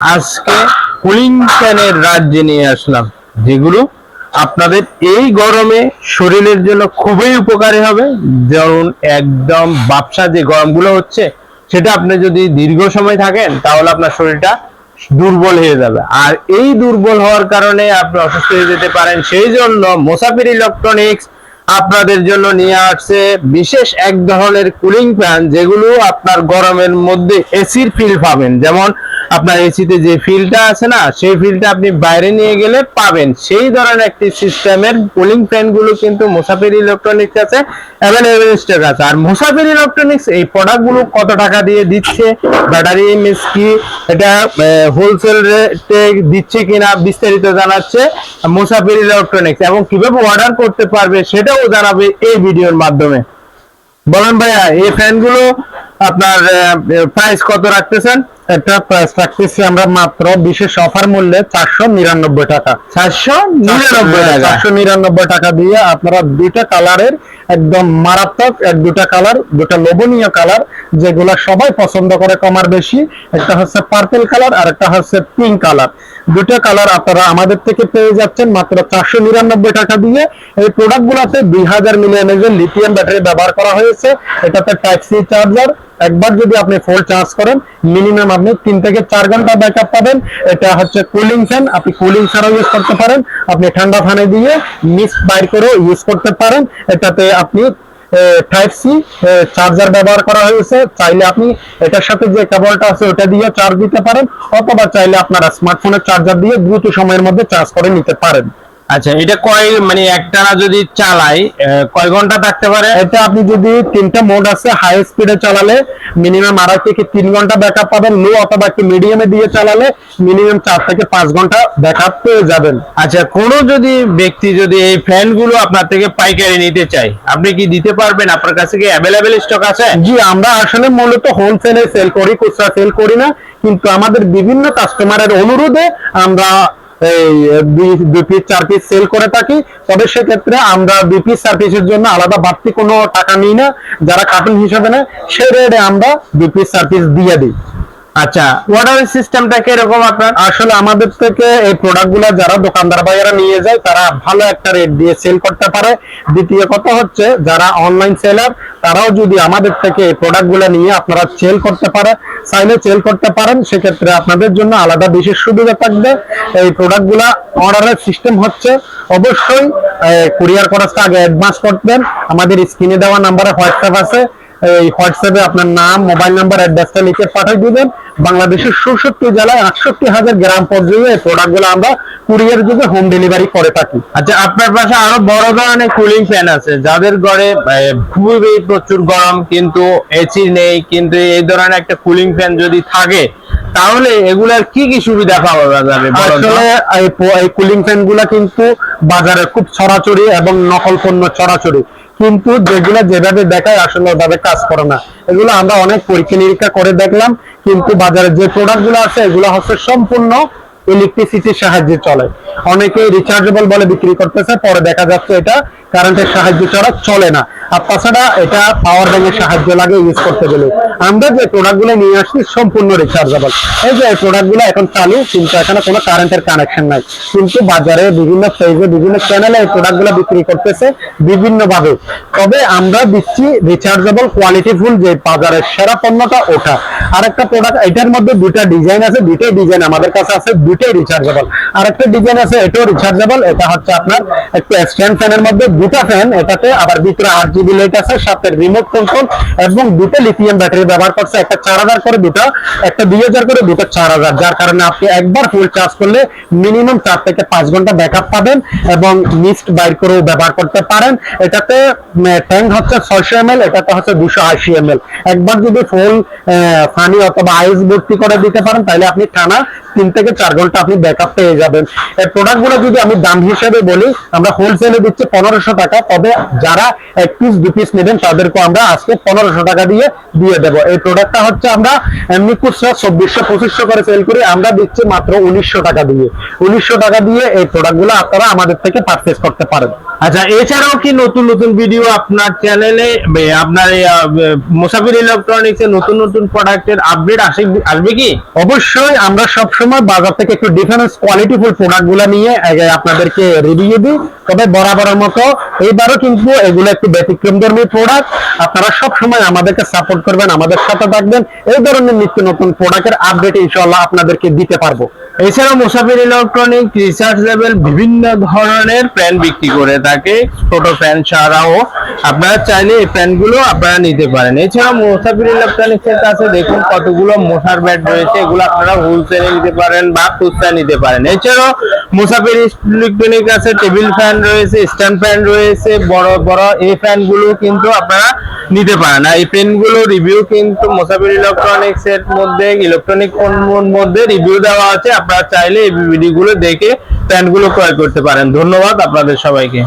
আজকে কুলিং ফ্যানের রাজ্যে নিয়ে আসলাম, যেগুলো আপনাদের এই গরমে শরীরের জন্য খুবই উপকারী হবে। যেমন একদম বাপসা যে গরমগুলো হচ্ছে, সেটা আপনি যদি দীর্ঘ সময় থাকেন, তাহলে আপনার শরীরটা দুর্বল হয়ে যাবে। আর এই দুর্বল হওয়ার কারণে আপনি অসুস্থ হয়ে যেতে পারেন। সেই জন্য মোসাফির ইলেকট্রনিক্স আপনাদের জন্য নিয়ে আসছে বিশেষ এক ধরনের কুলিং ফ্যান, যেগুলো আপনার গরমের মধ্যে এসির ফিল পাবেন। যেমন আপনার এসিতে যে ফিলটা আছে না, সেই ফিলটা আপনি বাইরে নিয়ে গেলে পাবেন। সেই ধরনের একটি সিস্টেমের কুলিং ফ্যানগুলো কিন্তু মুসাফির ইলেকট্রনিক্স আছে অ্যাভেলেবেল স্টক আছে। আর মুসাফির ইলেকট্রনিক্স এই প্রোডাক্টগুলো কত টাকা দিয়ে দিচ্ছে? ব্যাটারি এমএস কি? এটা হোলসেল রেটে দিচ্ছে কিনা বিস্তারিত জানাচ্ছে মুসাফির ইলেকট্রনিক্স এবং কীভাবে অর্ডার করতে পারবে সেটাও জানাবে এই ভিডিওর মাধ্যমে। বলেন ভাইয়া, এই ফ্যানগুলো আপনার প্রাইস কত রাখতেছেন? এটা প্রাইস রাখতেছি আমরা মাত্র বিশেষ অফার মূল্যে চারশো নিরানব্বই টাকা। চারশো নিরানব্বই টাকা? চারশো নিরানব্বই টাকা দিয়ে আপনারা দুইটা কালারের একদম মারাত্মক এক দুটা কালার দুটা লোভনীয় কালার যেগুলা সবাই পছন্দ করে কমার বেশি। একটা হচ্ছে পার্পেল কালার আর একটা হচ্ছে পিঙ্ক কালার দুটো কালার আপনারা আমাদের থেকে পেয়ে যাচ্ছেন মাত্র চারশো নিরানব্বই টাকা দিয়ে। এই প্রোডাক্ট গুলাতে দুই হাজার মিলিয়নের লিথিয়াম ব্যাটারি ব্যবহার করা হয়েছে। এটাতে টাইপ সি চার্জার একবার যদি আপনি ফুল চার্জ করেন মিনিমাম আপনি তিন থেকে চার ঘণ্টা ব্যাকআপ পাবেন। এটা হচ্ছে কুলিং ফ্যান আপনি কুলিং ছাড়াও ইউজ করতে পারেন। আপনি ঠান্ডা ফ্যানে দিয়ে মিক্স বাইর করেও ইউজ করতে পারেন। এটাতে আপনি টাইপ সি চার্জার ব্যবহার করা হয়েছে। চাইলে আপনি এটার সাথে যে কেবলটা আছে, ওটা দিয়ে চার্জ দিতে পারেন, অথবা চাইলে আপনারা স্মার্টফোনের চার্জার দিয়ে দ্রুত সময়ের মধ্যে চার্জ করে নিতে পারেন। আচ্ছা এটা কয় মানে একটানা যদি চালাই কয় ঘণ্টা থাকতে পারে? এটা আপনি যদি তিনটা মোড আছে হাই স্পিডে চালালে মিনিমাম আড়াই থেকে তিন ঘণ্টা ব্যাকআপ পাবেন লো অথবা একটু মিডিয়ামে দিয়ে চালালে মিনিমাম চার থেকে পাঁচ ঘণ্টা ব্যাকআপ পেয়ে যাবেন। আচ্ছা কোনো যদি ব্যক্তি যদি এই ফ্যানগুলো আপনার থেকে পাইকারি নিতে চায় আপনি কি দিতে পারবেন? আপনার কাছে কি অ্যাভেলেবেল স্টক আছে? জি আমরা আসলে মূলত হোলসেলে সেল করি খুচরা সেল করি না কিন্তু আমাদের বিভিন্ন কাস্টমারের অনুরোধে আমরা এই দুই- পিস চার পিস সেল করে থাকি। তবে সেক্ষেত্রে আমরা দুই পিস চার পিসের জন্য আলাদা বাড়তি কোনো টাকা নিই না। যারা কার্টুন হিসাবে নেয়, সেই রেটে আমরা দুই পিস চার পিস দিয়ে দিই। আচ্ছা। অর্ডার সিস্টেমটা কীরকম আপনার? আসলে আমাদের থেকে এই প্রোডাক্টগুলা যারা দোকানদার ভাইয়েরা নিয়ে যায় তারা ভালো একটা রেট দিয়ে সেল করতে পারে। দ্বিতীয় কথা হচ্ছে যারা অনলাইন সেলার তারাও যদি আমাদের থেকে এই প্রোডাক্টগুলা নিয়ে আপনারা সেল করতে পারে চাইলে সেল করতে পারেন সেক্ষেত্রে আপনাদের জন্য আলাদা বিশেষ সুবিধা থাকবে। এই প্রোডাক্টগুলা অর্ডারের সিস্টেম হচ্ছে অবশ্যই কুরিয়ার খরচটা আগে অ্যাডভান্স করবেন আমাদের স্ক্রিনে দেওয়া নাম্বারে হোয়াটসঅ্যাপ আছে। এই হোয়াটসঅ্যাপে আপনার নাম মোবাইল নাম্বার অ্যাড্রেসটা লিখে পাঠিয়ে দিবেন। বাংলাদেশের চৌষট্টি জেলায় আটষট্টি হাজার গ্রাম পর্যন্ত এই প্রোডাক্টগুলো আমরা কুরিয়ার যুগে হোম ডেলিভারি করে থাকি। আচ্ছা আপনার পাশে আরও বড় ধরনের কুলিং ফ্যান আছে। যাদের ঘরে খুবই প্রচুর গরম, কিন্তু এসি নেই, কিন্তু এই ধরনের একটা কুলিং ফ্যান যদি থাকে, তাহলে এগুলার কি কি সুবিধা পাওয়া যাবে আসলে এই কুলিং ফ্যানগুলা কিন্তু বাজারে খুব ছড়াছড়ি এবং নকল পণ্য ছড়াছড়ি। কিন্তু যেগুলো যেভাবে দেখায় আসলে ওভাবে কাজ করে না। এগুলো আমরা অনেক পরীক্ষা নিরীক্ষা করে দেখলাম, কিন্তু বাজারে যে প্রোডাক্টগুলো আছে, এগুলো হচ্ছে সম্পূর্ণ ইলেকট্রিসিটির সাহায্যে চলে। অনেকে রিচার্জেবল বলে বিক্রি করতেছে, পরে দেখা যাচ্ছে এটা কারেন্টের সাহায্য ছাড়া চলে না। আর তাছাড়া এটা পাওয়ার ব্যাংকের সাহায্য লাগে ইউজ করতে গেলে। আমরা যে প্রোডাক্টগুলো নিয়ে আসছি সম্পূর্ণ রিচার্জেবল এই যে প্রোডাক্টগুলো এখন চালু, কিন্তু এখানে কোনো কারেন্টের কানেকশন নাই। কিন্তু বাজারে বিভিন্ন পেজে বিভিন্ন চ্যানেলে এই প্রোডাক্টগুলো বিক্রি করতেছে বিভিন্ন ভাবে তবে আমরা দিচ্ছি রিচার্জেবল কোয়ালিটিফুল যে বাজারের সেরা পণ্যটা ওটা। আর একটা প্রোডাক্ট এটার মধ্যে দুটা ডিজাইন আছে দুটাই ডিজাইন আমাদের কাছে আছে দুটাই রিচার্জেবল আর একটা ডিজাইন আছে, এটাও রিচার্জেবল এটা হচ্ছে আপনার একটু স্ট্যান্ড ফ্যানের মধ্যে। দুটা ফ্যান এটাতে আবার ভিতরে আট জিবি লাইট আছে, সাথে রিমোট কন্ট্রোল এবং দুটো লিথিয়াম ব্যাটারি ব্যবহার করছে। একটা চার হাজার করে দুটো, একটা দুই হাজার করে দুটো চার হাজার, যার কারণে আপনি একবার ফুল চার্জ করলে মিনিমাম চার থেকে পাঁচ ঘণ্টা ব্যাকআপ পাবেন এবং মিক্সড বাইর করেও ব্যবহার করতে পারেন। এটাতে ট্যাঙ্ক হচ্ছে ছয়শো এম এল এটাতে হচ্ছে দুশো আশি এম এল একবার যদি ফুল ফানি অথবা আইস ভর্তি করে দিতে পারেন, তাহলে আপনি টানা তিন থেকে চার ঘণ্টা আপনি ব্যাকআপ পেয়ে যাবেন। এই প্রোডাক্ট যদি আমি দাম হিসেবে বলি, আমরা হোলসেলে দিচ্ছি পনেরোশো টাকা। তবে যারা এক পিস দু পিস নেবেন, তাদেরকে আমরা আজকে পনেরোশো টাকা দিয়ে দিয়ে দেব। এই প্রোডাক্টটা হচ্ছে আমরা এমনি খুচরা চব্বিশশো, পঁচিশশো করে সেল করি। আমরা দিচ্ছি মাত্র উনিশশো টাকা দিয়ে। উনিশশো টাকা দিয়ে এই প্রোডাক্টগুলো আপনারা আমাদের থেকে পারচেস করতে পারেন আচ্ছা এছাড়াও কি নতুন নতুন ভিডিও আপনার চ্যানেলে আপনার মুসাফির ইলেকট্রনিক্স এর নতুন নতুন প্রোডাক্টের আপডেট আসে আসবে কি? অবশ্যই আমরা সব সময় বাজার থেকে একটু ডিফারেন্স কোয়ালিটিফুল প্রোডাক্টগুলো নিয়ে আপনাদেরকে রিভিউ দিই। তবে বরাবরের মতো এইবারও কিন্তু এগুলো একটু ব্যতিক্রম ধর্মী প্রোডাক্ট আপনারা সব সময় আমাদেরকে সাপোর্ট করবেন আমাদের সাথে থাকবেন। এই ধরনের নিত্য নতুন প্রোডাক্টের আপডেট ইনশাআল্লাহ আপনাদেরকে দিতে পারব। এছাড়াও মুসাফির ইলেকট্রনিক রিসার্চ লেভেল বিভিন্ন ধরনের ফ্যান বিক্রি করে থাকে, ছোট ফ্যান ছাড়াও আপনারা চাইলে এই ফ্যানগুলো আপনারা নিতে পারেন। এছাড়া মুসাফির ইলেকট্রনিক্স এর কাছে দেখুন কতগুলো মশার ব্যাট রয়েছে, এগুলো আপনারা হোলসেলে নিতে পারেন বা খুচরা নিতে পারেন। এছাড়াও মুসাফির ইলেকট্রনিক আছে টেবিল ফ্যান রয়েছে স্ট্যান্ড ফ্যান রয়েছে, বড় বড় এই ফ্যানগুলো কিন্তু আপনারা নিতে পারেন। আর এই পেনগুলো রিভিউ কিন্তু মোসাফির ইলেকট্রনিক্স এর মধ্যে ইলেকট্রনিক মধ্যে রিভিউ দেওয়া আছে। আপনারা চাইলে এই ভিডিওগুলো দেখে প্যান্টগুলো ক্রয় করতে পারেন। ধন্যবাদ আপনাদের সবাইকে।